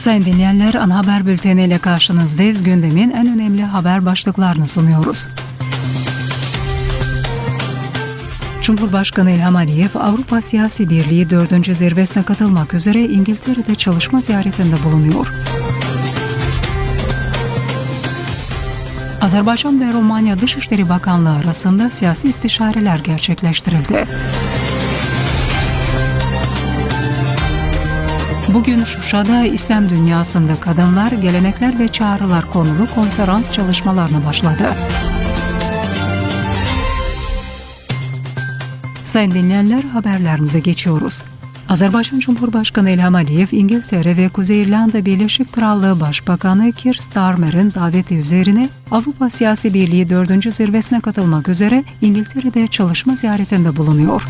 Sayın dinleyenler, ana haber bülteniyle karşınızdayız. Gündemin en önemli haber başlıklarını sunuyoruz. Cumhurbaşkanı İlham Aliyev, Avrupa Siyasi Birliği 4. zirvesine katılmak üzere İngiltere'de çalışma ziyaretinde bulunuyor. Azerbaycan ve Romanya Dışişleri Bakanlığı arasında siyasi istişareler gerçekleştirildi. Bugün Şuşa'da İslam dünyasında kadınlar, gelenekler ve çağrılar konulu konferans çalışmalarına başladı. Sayın dinleyenler haberlerimize geçiyoruz. Azerbaycan Cumhurbaşkanı İlham Aliyev, İngiltere ve Kuzey İrlanda Birleşik Krallığı Başbakanı Keir Starmer'ın daveti üzerine Avrupa Siyasi Birliği 4. zirvesine katılmak üzere İngiltere'de çalışma ziyaretinde bulunuyor.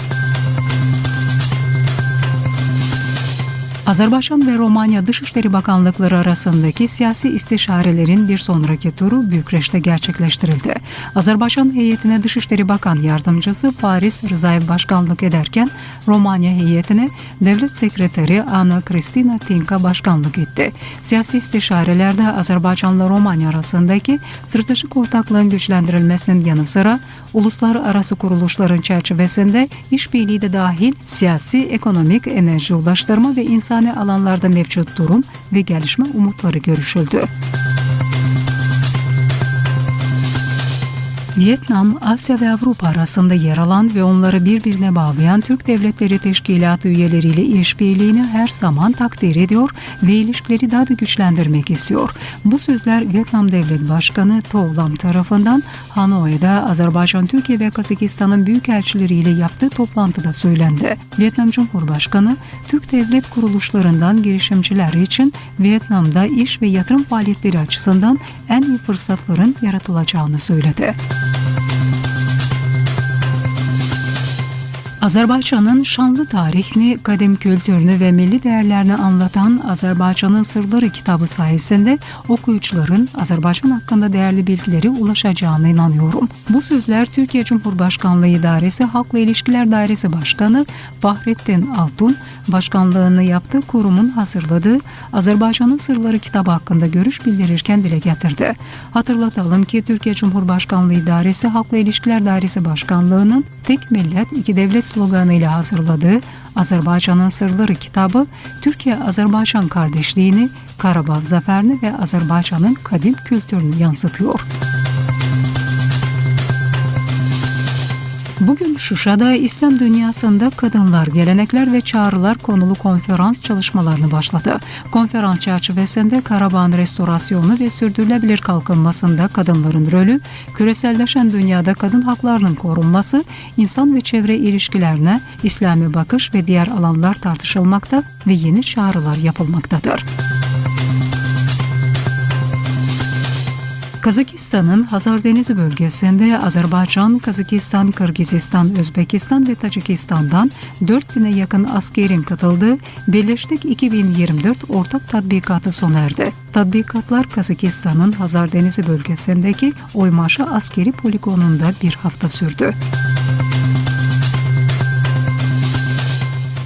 Azerbaycan ve Romanya Dışişleri Bakanlıkları arasındaki siyasi istişarelerin bir sonraki turu Bükreş'te gerçekleştirildi. Azerbaycan heyetine Dışişleri Bakan Yardımcısı Faris Rızaev başkanlık ederken Romanya heyetine Devlet Sekreteri Ana Kristina Tinka başkanlık etti. Siyasi istişarelerde Azerbaycanla Romanya arasındaki stratejik ortaklığın güçlendirilmesinin yanı sıra uluslararası kuruluşların çerçevesinde işbirliği de dahil siyasi, ekonomik, enerji ulaştırma ve insan insani alanlarda mevcut durum ve gelişme umutları görüşüldü. Vietnam, Asya ve Avrupa arasında yer alan ve onları birbirine bağlayan Türk Devletleri Teşkilatı üyeleriyle işbirliğini her zaman takdir ediyor ve ilişkileri daha da güçlendirmek istiyor. Bu sözler Vietnam Devlet Başkanı To Lam tarafından Hanoi'de Azerbaycan, Türkiye ve Kazakistan'ın büyükelçileriyle yaptığı toplantıda söylendi. Vietnam Cumhurbaşkanı, Türk devlet kuruluşlarından girişimciler için Vietnam'da iş ve yatırım faaliyetleri açısından en iyi fırsatların yaratılacağını söyledi. Azerbaycan'ın şanlı tarihini, kadim kültürünü ve milli değerlerini anlatan Azerbaycan'ın Sırları kitabı sayesinde okuyucuların Azerbaycan hakkında değerli bilgileri ulaşacağına inanıyorum. Bu sözler Türkiye Cumhurbaşkanlığı İdaresi Halkla İlişkiler Dairesi Başkanı Fahrettin Altun, başkanlığını yaptığı kurumun hazırladığı Azerbaycan'ın Sırları kitabı hakkında görüş bildirirken dile getirdi. Hatırlatalım ki Türkiye Cumhurbaşkanlığı İdaresi Halkla İlişkiler Dairesi Başkanlığı'nın tek millet iki devlet sloganıyla hazırladığı Azerbaycan'ın Sırları kitabı Türkiye-Azerbaycan kardeşliğini, Karabağ zaferini ve Azerbaycan'ın kadim kültürünü yansıtıyor. Bugün Şuşa'da İslam dünyasında kadınlar, gelenekler ve çağrılar konulu konferans çalışmalarını başladı. Konferans çerçevesinde Karabağ'ın restorasyonu ve sürdürülebilir kalkınmasında kadınların rolü, küreselleşen dünyada kadın haklarının korunması, insan ve çevre ilişkilerine İslami bakış ve diğer alanlar tartışılmakta ve yeni çağrılar yapılmaktadır. Kazakistan'ın Hazar Denizi bölgesinde Azerbaycan, Kazakistan, Kırgızistan, Özbekistan ve Tacikistan'dan 4000'e yakın askerin katıldığı Birleştik 2024 ortak tatbikatı sona erdi. Tatbikatlar Kazakistan'ın Hazar Denizi bölgesindeki Oymaşa askeri poligonunda bir hafta sürdü.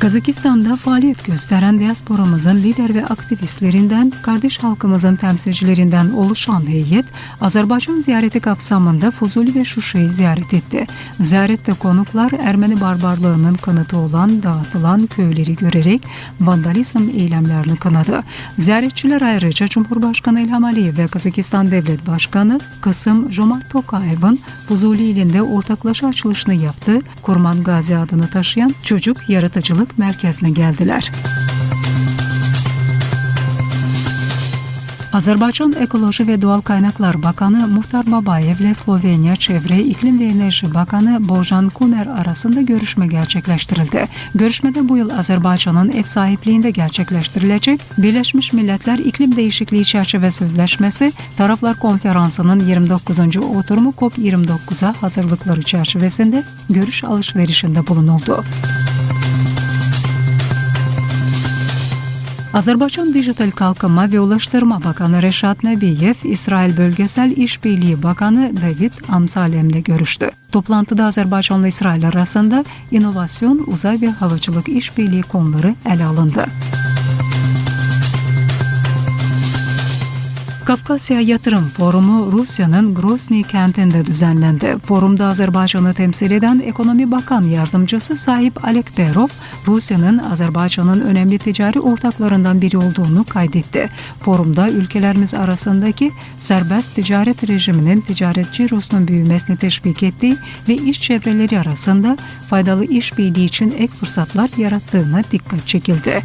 Kazakistan'da faaliyet gösteren diasporamızın lider ve aktivistlerinden, kardeş halkımızın temsilcilerinden oluşan heyet, Azerbaycan ziyareti kapsamında Fuzuli ve Şuşa'yı ziyaret etti. Ziyarette konuklar Ermeni barbarlığının kanıtı olan dağıtılan köyleri görerek vandalizm eylemlerini kınadı. Ziyaretçiler ayrıca Cumhurbaşkanı İlham Aliyev ve Kazakistan Devlet Başkanı Kasım Jomart Tokayev'ın Fuzuli ilinde ortaklaşa açılışını yaptı. Kurman Gazi adını taşıyan çocuk yaratıcılık merkezine geldiler. Azerbaycan Ekoloji ve Doğal Kaynaklar Bakanı Muhtar Babayev ile Slovenya Çevre, İklim ve Enerji Bakanı Bojan Kumer arasında görüşme gerçekleştirildi. Görüşmede bu yıl Azerbaycan'ın ev sahipliğinde gerçekleştirilecek Birleşmiş Milletler İklim Değişikliği Çerçeve Sözleşmesi Taraflar Konferansı'nın 29. oturumu COP29'a hazırlıkları çerçevesinde görüş alışverişinde bulunuldu. Azerbaycan Dijital Kalkınma ve Ulaştırma Bakanı Reşat Nebiyev, İsrail Bölgesel İşbirliği Bakanı David Amsalem'le görüştü. Toplantıda Azerbaycanla İsrail arasında inovasyon, uzay ve havacılık işbirliği konuları ele alındı. Kafkasya Yatırım Forumu Rusya'nın Grozny kentinde düzenlendi. Forumda Azerbaycan'ı temsil eden Ekonomi Bakan Yardımcısı Sahip Alek Berov, Rusya'nın Azerbaycan'ın önemli ticari ortaklarından biri olduğunu kaydetti. Forumda ülkelerimiz arasındaki serbest ticaret rejiminin ticaret cirosunun büyümesini teşvik ettiği ve iş çevreleri arasında faydalı işbirliği için ek fırsatlar yarattığına dikkat çekildi.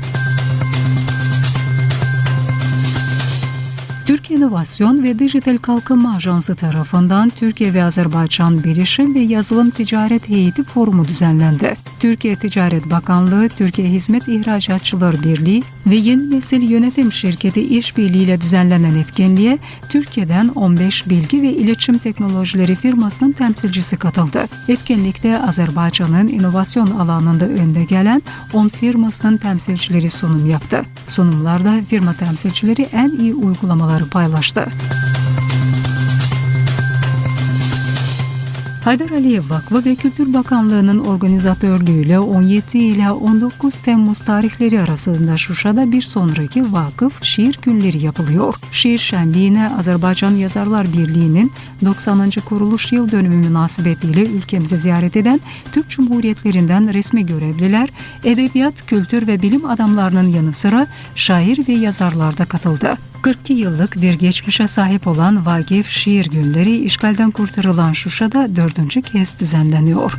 Türkiye İnovasyon ve Dijital Kalkınma Ajansı tarafından Türkiye ve Azerbaycan Bilişim ve Yazılım Ticaret Heyeti Forumu düzenlendi. Türkiye Ticaret Bakanlığı, Türkiye Hizmet İhracatçılar Birliği ve Yeni Nesil Yönetim Şirketi işbirliğiyle düzenlenen etkinliğe Türkiye'den 15 bilgi ve iletişim teknolojileri firmasının temsilcisi katıldı. Etkinlikte Azerbaycan'ın inovasyon alanında önde gelen 10 firmasının temsilcileri sunum yaptı. Sunumlarda firma temsilcileri en iyi uygulamaları paylaştı. Haydar Aliyev Vakfı ve Kültür Bakanlığı'nın organizatörlüğüyle 17 ile 19 Temmuz tarihleri arasında Şuşa'da bir sonraki vakıf şiir günleri yapılıyor. Şiir şenliğine Azerbaycan Yazarlar Birliği'nin 90. kuruluş yıl dönümü münasebetiyle ülkemizi ziyaret eden Türk Cumhuriyetlerinden resmi görevliler, edebiyat, kültür ve bilim adamlarının yanı sıra şair ve yazarlar da katıldı. 42 yıllık bir geçmişe sahip olan Vagif Şiir Günleri işgalden kurtarılan Şuşa'da dördüncü kez düzenleniyor.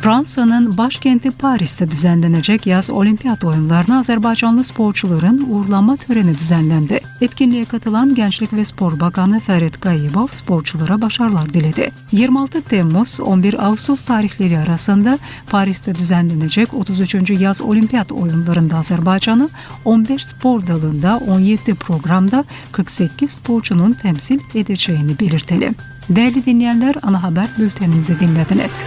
Fransa'nın başkenti Paris'te düzenlenecek yaz olimpiyat oyunlarına Azerbaycanlı sporcuların uğurlama töreni düzenlendi. Etkinliğe katılan Gençlik ve Spor Bakanı Ferit Gayibov sporculara başarılar diledi. 26 Temmuz 11 Ağustos tarihleri arasında Paris'te düzenlenecek 33. yaz olimpiyat oyunlarında Azerbaycan'ı 15 spor dalında 17 programda 48 sporcunun temsil edeceğini belirtelim. Değerli dinleyenler ana haber bültenimizi dinlediniz.